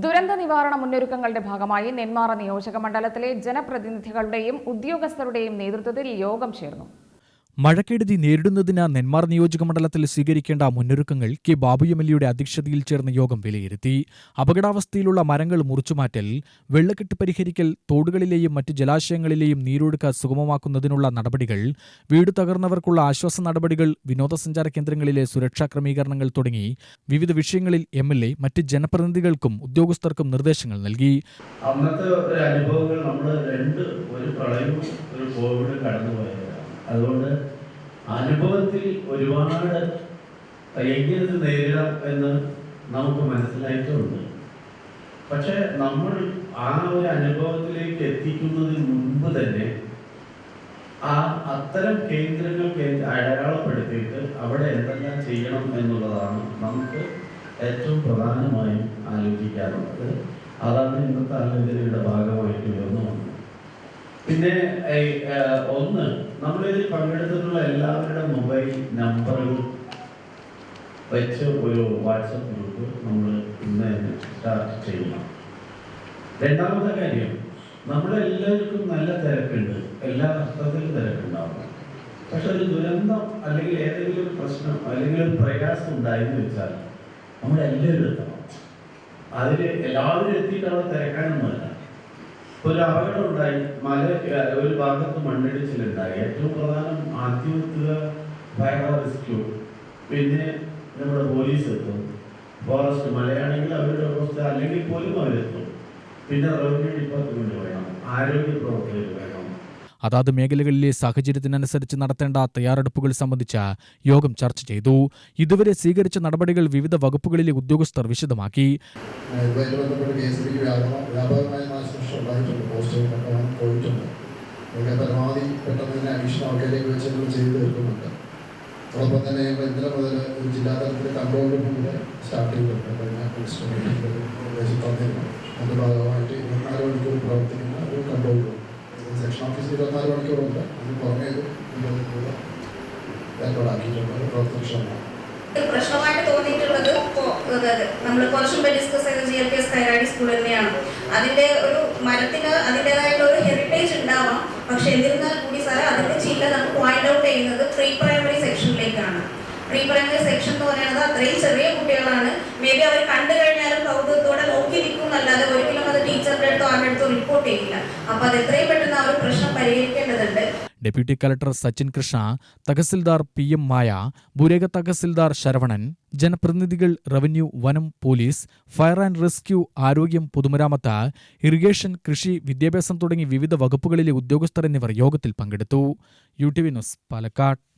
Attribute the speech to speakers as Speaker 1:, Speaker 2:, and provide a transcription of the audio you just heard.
Speaker 1: ദുരന്ത നിവാരണ മുന്നൊരുക്കങ്ങളുടെ ഭാഗമായി നെന്മാറ നിയോജക മണ്ഡലത്തിലെ ജനപ്രതിനിധികളുടെയും ഉദ്യോഗസ്ഥരുടെയും നേതൃത്വത്തിൽ യോഗം ചേർന്നു.
Speaker 2: മഴക്കെടുതി നേരിടുന്നതിന് നെന്മാർ നിയോജക മണ്ഡലത്തിൽ സ്വീകരിക്കേണ്ട മുന്നൊരുക്കങ്ങൾ കെ ബാബു എം എൽ എയുടെ അധ്യക്ഷതയിൽ ചേർന്ന യോഗം വിലയിരുത്തി. അപകടാവസ്ഥയിലുള്ള മരങ്ങൾ മുറിച്ചുമാറ്റൽ വെള്ളക്കെട്ട് പരിഹരിക്കൽ തോടുകളിലെയും മറ്റ് ജലാശയങ്ങളിലെയും നീരൊഴുക്ക് സുഗമമാക്കുന്നതിനുള്ള നടപടികൾ വീട് തകർന്നവർക്കുള്ള ആശ്വാസ നടപടികൾ വിനോദസഞ്ചാര കേന്ദ്രങ്ങളിലെ സുരക്ഷാ ക്രമീകരണങ്ങൾ തുടങ്ങി വിവിധ വിഷയങ്ങളിൽ എം എൽ എ മറ്റ് ജനപ്രതിനിധികൾക്കും ഉദ്യോഗസ്ഥർക്കും നിർദ്ദേശങ്ങൾ നൽകി.
Speaker 3: അന്നത്തെ ഒരു അനുഭവങ്ങൾ നമ്മൾ രണ്ട് ഒരു പ്രളയവും ഒരു കോവിഡും കടന്നുപോയതാണ് അതുകൊണ്ട് അനുഭവത്തിൽ ഒരുപാട് എങ്ങനെ നേരിടാം എന്ന് നമുക്ക് മനസ്സിലായിട്ടുണ്ട്. പക്ഷെ നമ്മൾ ആ ഒരു അനുഭവത്തിലേക്ക് എത്തിക്കുന്നതിന് മുൻപ് തന്നെ ആ അത്തരം കേന്ദ്രങ്ങൾ കേന്ദ്ര അടയാളപ്പെടുത്തിയിട്ട് അവിടെ എന്തെല്ലാം ചെയ്യണം എന്നുള്ളതാണ് നമുക്ക് ഏറ്റവും പ്രധാനമായും ആലോചിക്കാറുള്ളത് അതാണ് ഇന്നത്തെ ആലോചനയുടെ ഭാഗമായിട്ട് വന്നത് പിന്നെ ഈ, നമ്മൾ ഒന്ന് നമ്മളിതിൽ പങ്കെടുത്തിട്ടുള്ള എല്ലാവരുടെ മൊബൈൽ നമ്പറുകൾ വെച്ച് ഒരു വാട്സപ്പ് ഗ്രൂപ്പ് നമ്മൾ ഇന്ന് തന്നെ സ്റ്റാർട്ട് ചെയ്യണം രണ്ടാമത്തെ കാര്യം നമ്മളെല്ലാവർക്കും നല്ല തിരക്കുണ്ട്. എല്ലാ അർത്ഥത്തിലും തിരക്കുണ്ടാവും. പക്ഷെ ഒരു ദുരന്തം അല്ലെങ്കിൽ ഏതെങ്കിലും ഒരു പ്രശ്നം അല്ലെങ്കിൽ ഒരു പ്രയാസം ഉണ്ടായെന്ന് വെച്ചാൽ നമ്മളെല്ലാവരും എത്തണം. അതിൽ എല്ലാവരും എത്തിയിട്ട് അവിടെ തിരക്കാനൊന്നുമല്ല. ഒരു അപകടം ഉണ്ടായി മല ഒരു ഭാഗത്ത് മണ്ണിടിച്ചിലുണ്ടായി. ഏറ്റവും പ്രധാനം ആദ്യം എത്തുക ഫയർ റെസ്ക്യൂ പിന്നെ നമ്മുടെ പോലീസ് എത്തും. ഫോറസ്റ്റ് മലയാണെങ്കിൽ അവരുടെ അവസ്ഥ അല്ലെങ്കിൽ പോലും അവരെത്തും. പിന്നെ റവന്യൂ ഡിപ്പാർട്ട്മെന്റ് വേണം ആരോഗ്യ പ്രവർത്തകർ വേണം.
Speaker 2: അതാത് മേഖലകളിലെ സാഹചര്യത്തിനനുസരിച്ച് നടത്തേണ്ട തയ്യാറെടുപ്പുകൾ സംബന്ധിച്ച യോഗം ചർച്ച ചെയ്തു. ഇതുവരെ സ്വീകരിച്ച നടപടികൾ വിവിധ വകുപ്പുകളിലെ ഉദ്യോഗസ്ഥർ വിശദമാക്കി.
Speaker 4: പരമാവധി പെട്ടെന്ന് ചെയ്തു തന്നെ ജില്ലാ തലത്തിൽ കൺട്രോൾ സ്റ്റാർട്ട് ചെയ്തിട്ടുണ്ട്. ഭാഗമായിട്ട് അത് പ്രവർത്തനക്ഷമമാണ്
Speaker 5: പ്രശ്നമായിട്ട് തോന്നിയിട്ടുള്ളത് നമ്മൾ കുറച്ച് ഡിസ്കസ് ചെയ്ത ജി എൽ പി എസ് ഒരു മരത്തിന് അതിന്റെതായിട്ടുള്ള ഒരു ഹെറിറ്റേജ് ഉണ്ടാവാം. പക്ഷെ എന്നിരുന്നാൽ കൂടി സാർ അതിന്റെ ചില്ല നമുക്ക് പോയിന്റ് ഔട്ട് ചെയ്യുന്നത് പ്രീ പ്രൈമറി സെക്ഷനിലേക്കാണ് പ്രീ പ്രൈമറി സെക്ഷൻ എന്ന് പറയുന്നത് അത്രയും ചെറിയ കുട്ടികളാണ്. മേ അവർ കണ്ടു കഴിഞ്ഞാലും കൗതുകത്തോടെ നോക്കി നിൽക്കും എന്നല്ലാതെ ഒരിക്കലും അത് ടീച്ചറുടെ അടുത്തോ അടുത്തോ റിപ്പോർട്ട് ചെയ്യില്ല. അപ്പൊ അത് എത്രയും പെട്ടെന്ന് ആ ഒരു പ്രശ്നം പരിഹരിക്കേണ്ടതുണ്ട്.
Speaker 2: Deputy collector Sachin Krishna tahsildar P M Maya Bureka tahsildar Saravanan ജനപ്രതിനിധികൾ റവന്യൂ വനം പോലീസ് ഫയർ ആൻഡ് റെസ്ക്യൂ ആരോഗ്യം പൊതുമരാമത്ത് ഇറിഗേഷൻ കൃഷി വിദ്യാഭ്യാസം തുടങ്ങി വിവിധ വകുപ്പുകളിലെ ഉദ്യോഗസ്ഥർ എന്നിവർ യോഗത്തിൽ പങ്കെടുത്തു. U T V news Palakkad.